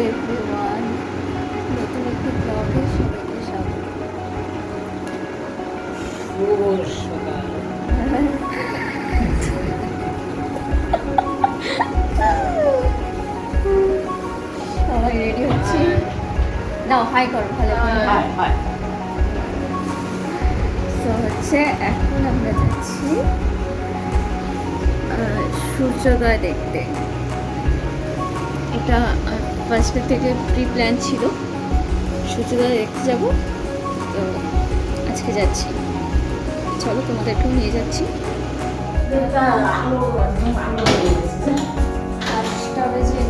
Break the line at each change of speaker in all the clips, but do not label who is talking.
Everyone নতুন একটি ব্লগে সবাইকে স্বাগত। সবাই রেডি হচ্ছি? দাও হাই করো ভালো তো হচ্ছে এখন আমরা যাচ্ছি আহ, সূর্যোদয় দেখতে। এটা ফার্স্টের থেকে প্রি প্ল্যান ছিল সূর্যোদয় দেখতে যাব তো আজকে যাচ্ছি চলো তোমাদেরকেও নিয়ে যাচ্ছি
হয়ে
পাঁচটা বেজে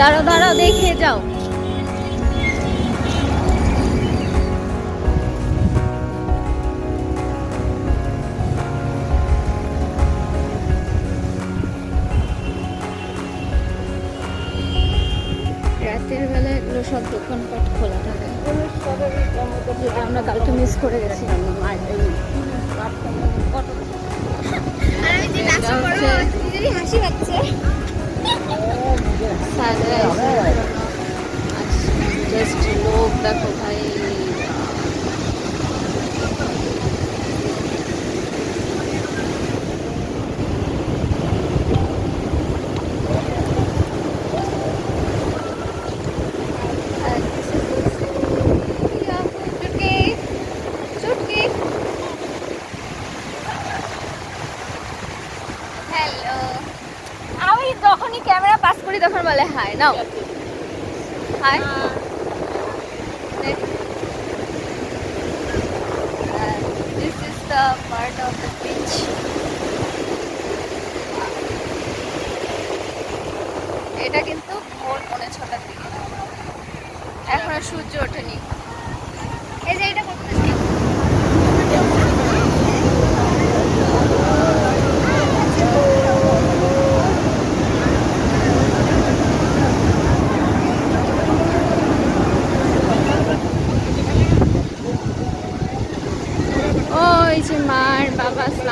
দাঁড়াও দাঁড়া দেখে যাও। রাতের বেলা এগুলো সব দোকানপাট খোলা থাকে। যেটা আমরা কালকে মিস করে গেছি
হাসি পাচ্ছে।
জাস্ট লোক দেখো ভাই যখনই ক্যামেরা পাস করি তখন বলে, hi, now. Hi. This is the part of the beach এটা কিন্তু ভোর পৌনে ছটার দিকে। এখনও সূর্য ওঠেনি।
এই যে এটা করতেছি
ওই যে মার বাবা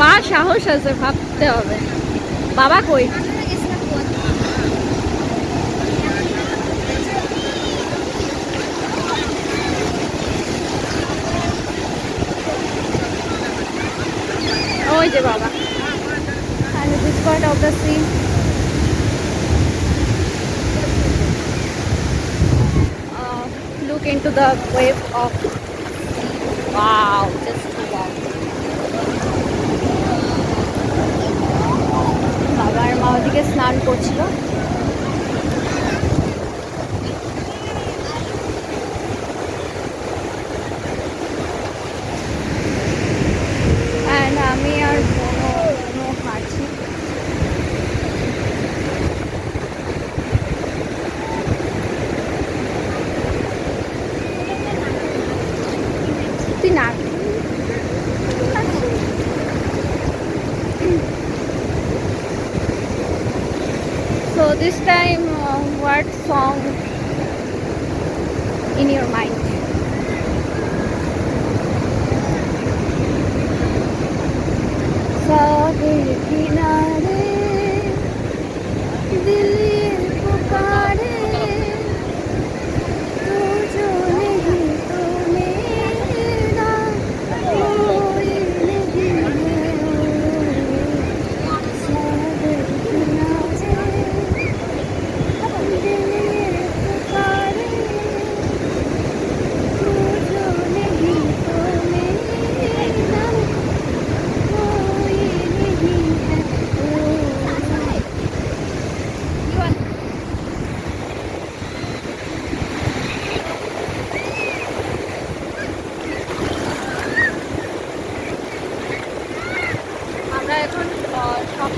মা সাহস আছে ভাবতে হবে বাবা কই uh, look into the wave of wow just wow বাবা আর মা ওদিকে স্নান করছিল। আমি আর তুই না So this time, uh, what song in your mind? So Pinas.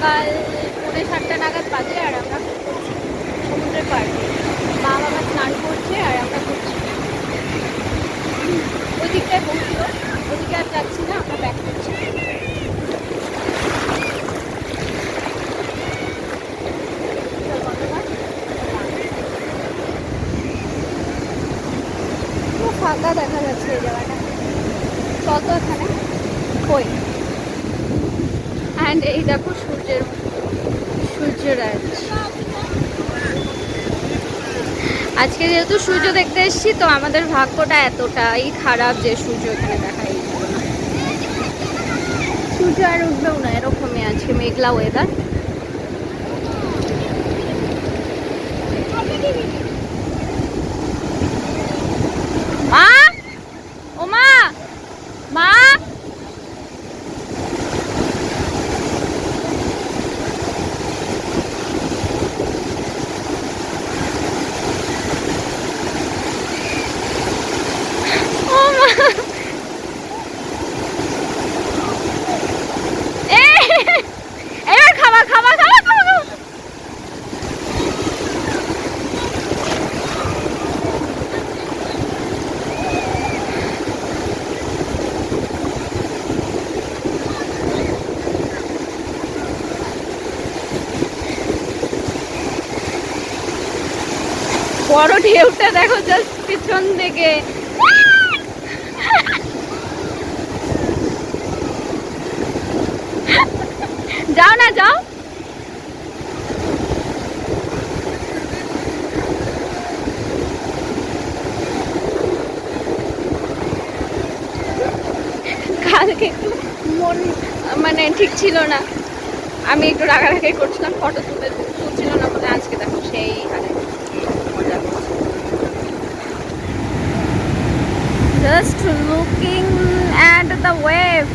সকাল পৌনে সাতটা নাগাদ বাজে আর আমরা ঘুরছি সমুদ্রের পাড়ে। মা বাবা স্নান করছে আর আমরা ঘুরছি। ওই দিকটায় বসছিল ওদিকে আর যাচ্ছি না, আমরা ব্যাক করছি। ফাঁকা দেখা যাচ্ছে এই জায়গাটা। চল তো এখানে। কই? অ্যান্ড এই দেখো আজকে যেহেতু সূর্য দেখতে এসেছি, তো আমাদের ভাগ্যটা এতটাই খারাপ যে সূর্য এখানে দেখাই সূর্য আর উঠবেও না, এরকমই আজকে মেঘলা ওয়েদার বড় ঢেউটা দেখো জাস্ট পিছন দিকে। যাও না, যাও। কালকে একটু মন মানে ঠিক ছিল না। আমি একটু রাগারাগি করছিলাম ফটো তুলে তুলছিল না বলে আজকে দেখো সেই হারে। Just looking at the wave.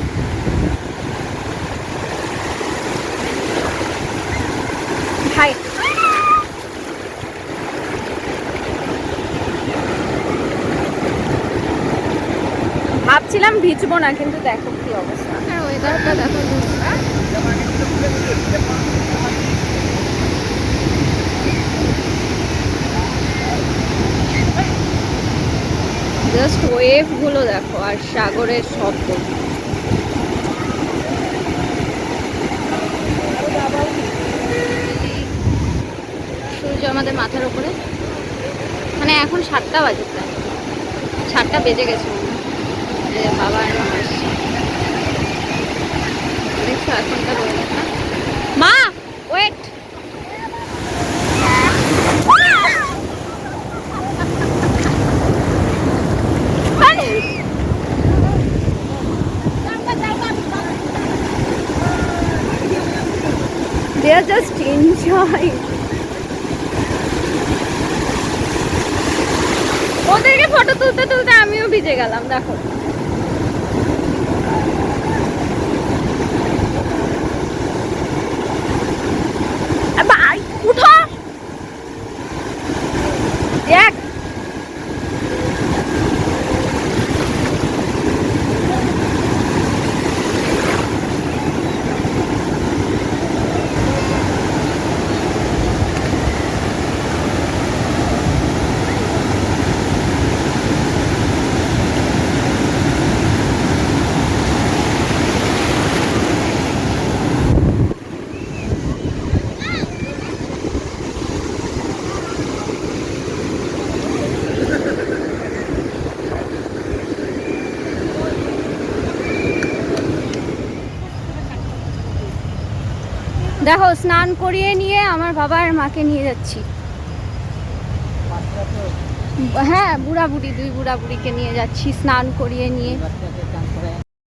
হাই ভাবছিলাম ভিজবো না, কিন্তু দেখো কি অবস্থা। আর ওয়েদারটা দেখো জাস্ট ওয়েভগুলো দেখো আর সাগরের শব্দ। সূর্য আমাদের মাথার উপরে। মানে এখন সাতটা বাজে প্রায়। সাতটা বেজে গেছে। বাবা আর মা দেখছ মা, ওয়েট। Are just enjoying. ওদেরকে ফটো তুলতে তুলতে আমিও ভিজে গেলাম দেখো দেখো স্নান করিয়ে নিয়ে আমার বাবার আর মাকে নিয়ে যাচ্ছি। হ্যাঁ বুড়া বুড়ি দুই বুড়া বুড়িকে নিয়ে যাচ্ছি স্নান করিয়ে নিয়ে।